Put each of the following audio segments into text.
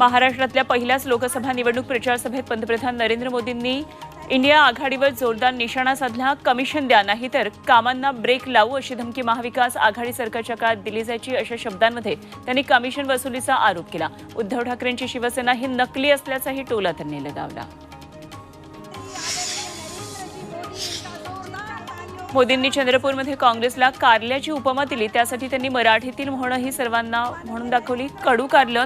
महाराष्ट्रातल्या पहिल्याच लोकसभा निवडणूक प्रचार सभेत पंतप्रधान नरेंद्र मोदींनी इंडिया आघाडीवर जोरदार निशाणा साधला कमिशन द्या नाही तर कामांना ब्रेक लावू अशी धमकी महाविकास आघाडी सरकारच्या काळात दिली जायची अशा शब्दांमध्ये त्यांनी कमिशन वसुलीचा आरोप केला. उद्धव ठाकरेंची शिवसेना ही नकली असल्याचाही टोला त्यांनी लगावला. मोदींनी चंद्रपूरमध्ये काँग्रेसला कारल्याची उपमा दिली त्यासाठी त्यांनी मराठीतील म्हणही ही सर्वांना म्हणून दाखवली कडू कारलं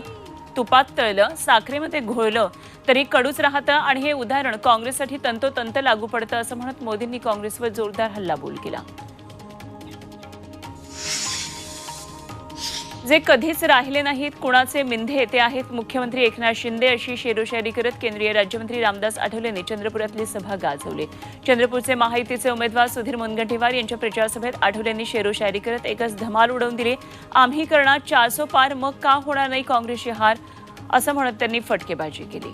तुपात तळलं साखरेमध्ये घोळलं तरी कडूच राहतं आणि हे उदाहरण काँग्रेससाठी तंतोतंत लागू पडतं असं म्हणत मोदींनी काँग्रेसवर जोरदार हल्लाबोल केला. जे कधीच राहिले नाहीत कुणाचे मिंधे ते आहेत. मुख्यमंत्री एकनाथ शिंदे अशी शेरोशायरी करत केंद्रीय राज्यमंत्री रामदास आठवलेंनी चंद्रपुरातली सभा गाजवली. चंद्रपूरचे महायुतीचे उमेदवार सुधीर मुनगंटीवार यांच्या प्रचारसभेत आठवलेंनी शेरोशायरी करत एकच धमाल उडवून दिली. आम्ही करणार चारसो पार मग का होणार नाही काँग्रेसची हार? असं म्हणत त्यांनी फटकेबाजी केली.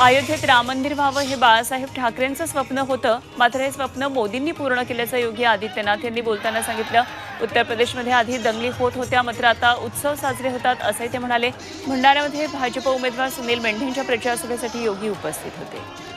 अयोध्येत राम मंदिर व्हावं हे बाळासाहेब ठाकरेंचं स्वप्न होतं. मात्र हे स्वप्न मोदींनी पूर्ण केल्याचं योगी आदित्यनाथ यांनी बोलताना सांगितलं. उत्तर प्रदेशमध्ये आधी दंगली होत होत्या मात्र आता उत्सव साजरे होतात असंही ते म्हणाले. भंडाऱ्यामध्ये भाजप उमेदवार सुनील मेंढेंच्या प्रचारसभेसाठी योगी उपस्थित होते.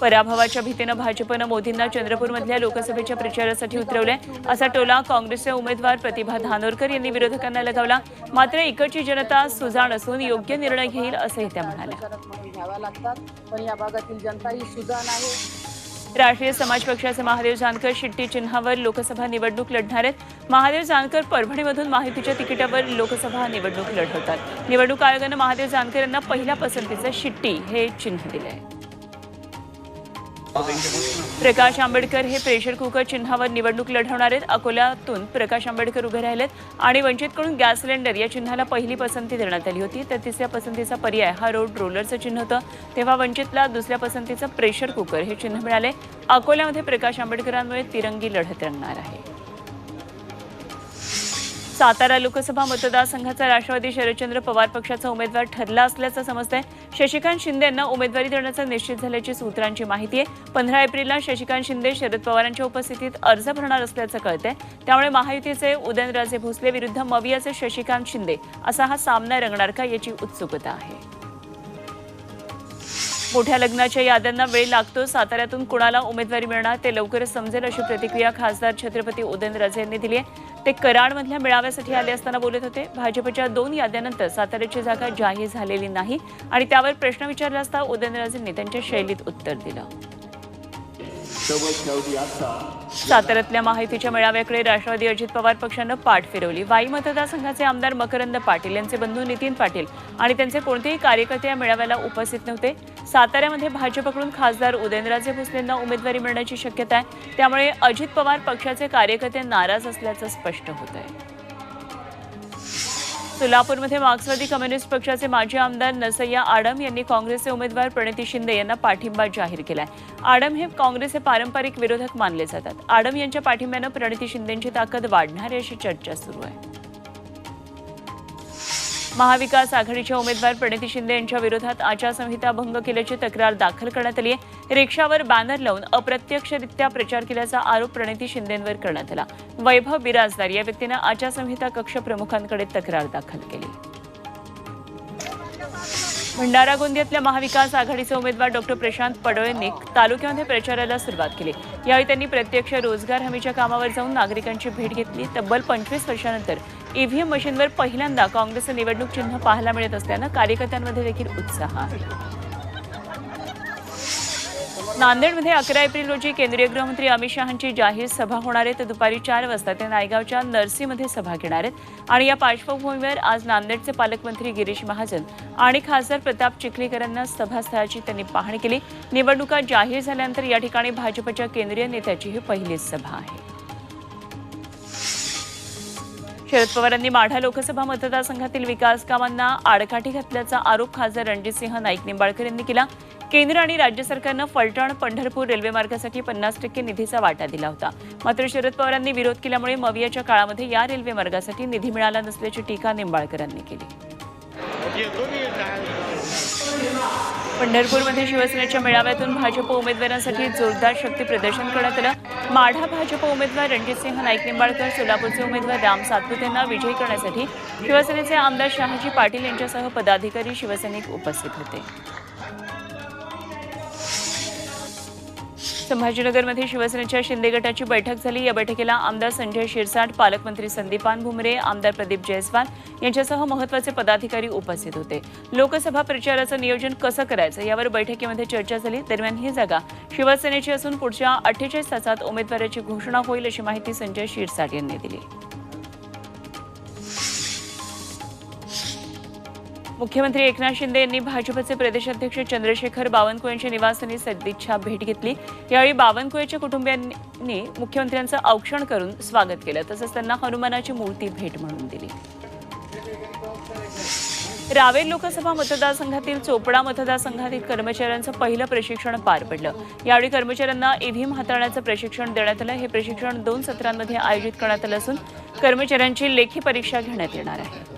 पराभवाच्या भीतीनं भाजपनं मोदींना चंद्रपूरमधल्या लोकसभेच्या प्रचारासाठी उतरवलंय असा टोला काँग्रेसचे उमेदवार प्रतिभा धानोरकर यांनी विरोधकांना लगावला. मात्र इकडची जनता सुजाण असून योग्य निर्णय घेईल असंही त्या म्हणाल्या. लागतात पण या भागातील जनता ही सुजाण आहे. राष्ट्रीय समाज पक्षाचे महादेव जानकर शिट्टी चिन्हावर लोकसभा निवडणूक लढणार आहेत. महादेव जानकर परभणीमधून माहितीच्या तिकिटावर लोकसभा निवडणूक लढवतात. निवडणूक आयोगानं महादेव जानकर यांना पहिल्या पसंतीचं शिट्टी हे चिन्ह दिलं आहे प्रकाश आंबेडकर हे प्रेशर कुकर चिन्हावर निवडणूक लढवणार आहेत. अकोल्यातून प्रकाश आंबेडकर उभे राहिलेत आणि वंचितकडून गॅस सिलेंडर या चिन्हाला पहिली पसंती देण्यात आली होती. तर तिसऱ्या पसंतीचा पर्याय हा रोड रोलरचं चिन्ह होतं. तेव्हा वंचितला दुसऱ्या पसंतीचं प्रेशर कुकर हे चिन्ह मिळाले. अकोल्यामध्ये प्रकाश आंबेडकरांमुळे तिरंगी लढत रंगणार आहे. सातारा लोकसभा मतदारसंघाचा राष्ट्रवादी शरदचंद्र पवार पक्षाचा उमेदवार ठरला असल्याचं समजतंय. शशिकांत शिंदे यांना उमेदवारी देण्याचं निश्चित झाल्याची सूत्रांची माहिती आहे. पंधरा एप्रिलला शशिकांत शिंदे शरद पवारांच्या उपस्थितीत अर्ज भरणार असल्याचं कळतंय. त्यामुळे महायुतीचे उदयनराजे भोसले विरुद्ध मवियाचे शशिकांत शिंदे असा हा सामना रंगणार का याची उत्सुकता आहे. मोठ्या लग्नाच्या याद्यांना वेळ लागतो. साताऱ्यातून कुणाला उमेदवारी मिळणार ते लवकरच समजेल अशी प्रतिक्रिया खासदार छत्रपती उदयनराजे यांनी दिली आहे. ते कराडमधल्या मेळाव्यासाठी आले असताना बोलत होते. भाजपच्या दोन याद्यानंतर साताऱ्याची जागा जाहीर झालेली नाही आणि त्यावर प्रश्न विचारला असता उदयनराजेंनी त्यांच्या शैलीत उत्तर दिलं. साताऱ्यातल्या माहितीच्या मेळाव्याकडे राष्ट्रवादी अजित पवार पक्षानं पाठ फिरवली. वाई मतदारसंघाचे आमदार मकरंद पाटील यांचे बंधू नितीन पाटील आणि त्यांचे कोणतेही कार्यकर्ते या मेळाव्याला उपस्थित नव्हते. साताऱ्यामध्ये भाजपकडून खासदार उदयनराजे भोसलेंना उमेदवारी मिळण्याची शक्यता आहे. त्यामुळे अजित पवार पक्षाचे कार्यकर्ते नाराज असल्याचं स्पष्ट होत आहे सोलापूरमध्ये मार्क्सवादी कम्युनिस्ट पक्षाचे माजी आमदार नसय्या आडम यांनी काँग्रेसचे उमेदवार प्रणिती शिंदे यांना पाठिंबा जाहीर केलाय. आडम हे काँग्रेसचे पारंपरिक विरोधक मानले जातात. आडम यांच्या पाठिंब्यानं प्रणिती शिंदेची ताकद वाढणार अशी चर्चा सुरू आहे. महाविकास आघाडीच्या उमेदवार प्रणिती शिंदे यांच्या विरोधात आचारसंहिता भंग केल्याची तक्रार दाखल करण्यात आली आहे. रिक्षावर बॅनर लावून अप्रत्यक्षरित्या प्रचार केल्याचा आरोप प्रणिती शिंदेंवर करण्यात आला. वैभव बिराजदार या व्यक्तीनं आचारसंहिता कक्ष प्रमुखांकडे तक्रार दाखल केली. भंडारा गोंदियातल्या महाविकास आघाडीचे उमेदवार डॉक्टर प्रशांत पडोळेंनी तालुक्यामध्ये प्रचाराला सुरुवात केली. यावेळी त्यांनी प्रत्यक्ष रोजगार हमीच्या कामावर जाऊन नागरिकांची भेट घेतली. तब्बल पंचवीस वर्षानंतर ईव्हीएम मशीनवर पहिल्यांदा काँग्रेसचं निवडणूक चिन्ह पाहायला मिळत असल्यानं कार्यकर्त्यांमध्ये देखील उत्साह आहे. नांदेडमध्ये अकरा एप्रिल रोजी केंद्रीय गृहमंत्री अमित शहांची जाहीर सभा होणार आहे. तर दुपारी चार वाजता ते नायगावच्या नरसीमध्ये सभा घेणार आहेत. आणि या पार्श्वभूमीवर आज नांदेडचे पालकमंत्री गिरीश महाजन आणि खासदार प्रताप चिखलीकरांना सभास्थळाची त्यांनी पाहणी केली. निवडणुका जाहीर झाल्यानंतर या ठिकाणी भाजपच्या केंद्रीय नेत्याची ही पहिलीच सभा आहे. शरद पवारांनी माढा लोकसभा मतदारसंघातील विकास कामांना आडकाठी घातल्याचा आरोप खासदार रणजितसिंह नाईक निंबाळकर यांनी केला. केंद्र आणि राज्य सरकारनं फलटण पंढरपूर रेल्वे मार्गासाठी पन्नास टक्के निधीचा वाटा दिला होता. मात्र शरद पवारांनी विरोध केल्यामुळे मवियाच्या काळामध्ये या रेल्वे मार्गासाठी निधी मिळाला नसल्याची टीका निंबाळकरांनी केली. पंढरपूरमध्ये शिवसेनेच्या मेळाव्यातून भाजप उमेदवारांसाठी जोरदार शक्ती प्रदर्शन करण्यात आलं. माढा भाजप उमेदवार रणजितसिंह नाईक निंबाळकर सोलापूरचे उमेदवार राम सातपुते यांना विजयी करण्यासाठी शिवसेनेचे आमदार शहाजी पाटील यांच्यासह पदाधिकारी शिवसैनिक उपस्थित होते. संभाजीनगरमध्ये शिवसेनेच्या शिंदे गटाची बैठक झाली. या बैठकीला आमदार संजय शिरसाट पालकमंत्री संदीपान भुमरे आमदार प्रदीप जयस्वाल यांच्यासह महत्त्वाचे पदाधिकारी उपस्थित होते. लोकसभा प्रचाराचं नियोजन कसं करायचं यावर बैठकीमध्ये चर्चा झाली. दरम्यान ही जागा शिवसेनेची असून पुढच्या अठ्ठेचाळीस तासात उमेदवाराची घोषणा होईल अशी माहिती संजय शिरसाट यांनी दिली. मुख्यमंत्री एकनाथ शिंदे यांनी भाजपचे प्रदेशाध्यक्ष चंद्रशेखर बावनकुळे यांच्या निवासस्थानी सदिच्छा भेट घेतली. यावेळी बावनकुळेच्या कुटुंबियांनी मुख्यमंत्र्यांचं औक्षण करून स्वागत केलं. तसंच त्यांना हनुमानाची मूर्ती भेट म्हणून दिली. रावेर लोकसभा मतदारसंघातील चोपडा मतदारसंघातील कर्मचाऱ्यांचं पहिलं प्रशिक्षण पार पडलं. यावेळी कर्मचाऱ्यांना ईव्हीएम हाताळण्याचं प्रशिक्षण देण्यात आलं. हे प्रशिक्षण दोन सत्रांमध्ये आयोजित करण्यात आलं असून कर्मचाऱ्यांची लेखी परीक्षा घेण्यात येणार आहे.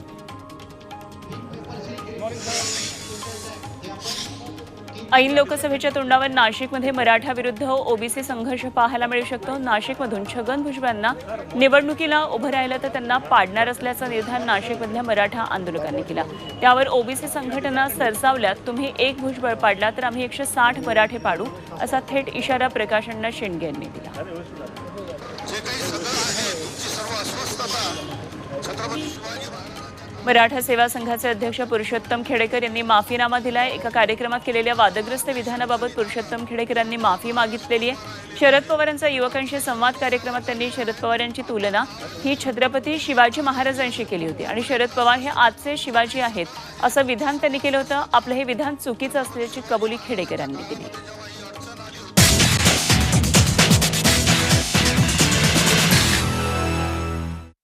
ऐन लोकसभेच्या तोंडावर नाशिकमध्ये मराठा विरुद्ध ओबीसी संघर्ष पाहायला मिळू शकतो. नाशिकमधून छगन भुजबळांना निवडणुकीला उभं राहिलं तर त्यांना पाडणार असल्याचं निर्धार नाशिकमधल्या मराठा आंदोलकांनी केला. त्यावर ओबीसी संघटना सरसावल्यात. तुम्ही एक भुजबळ पाडला तर आम्ही एकशे साठ मराठे पाडू असा थेट इशारा प्रकाश अण्णा शेंडगे यांनी दिला. जे काही आहे तुमची सर्व अस्वस्थता छत्रपती शिवाजी मराठा सेवा संघाचे अध्यक्ष पुरुषोत्तम खेडेकर यांनी माफीनामा दिलाय. एका कार्यक्रमात केलेल्या वादग्रस्त विधानाबाबत पुरुषोत्तम खेडेकरांनी माफी मागितलेली आहे. शरद पवारांचा युवकांशी संवाद कार्यक्रमात त्यांनी शरद पवार यांची तुलना ही छत्रपती शिवाजी महाराजांशी केली होती आणि शरद पवार हे आजचे शिवाजी आहेत असं विधान त्यांनी केलं होतं. आपलं हे विधान चुकीचं असल्याची कबुली खेडेकरांनी दिली.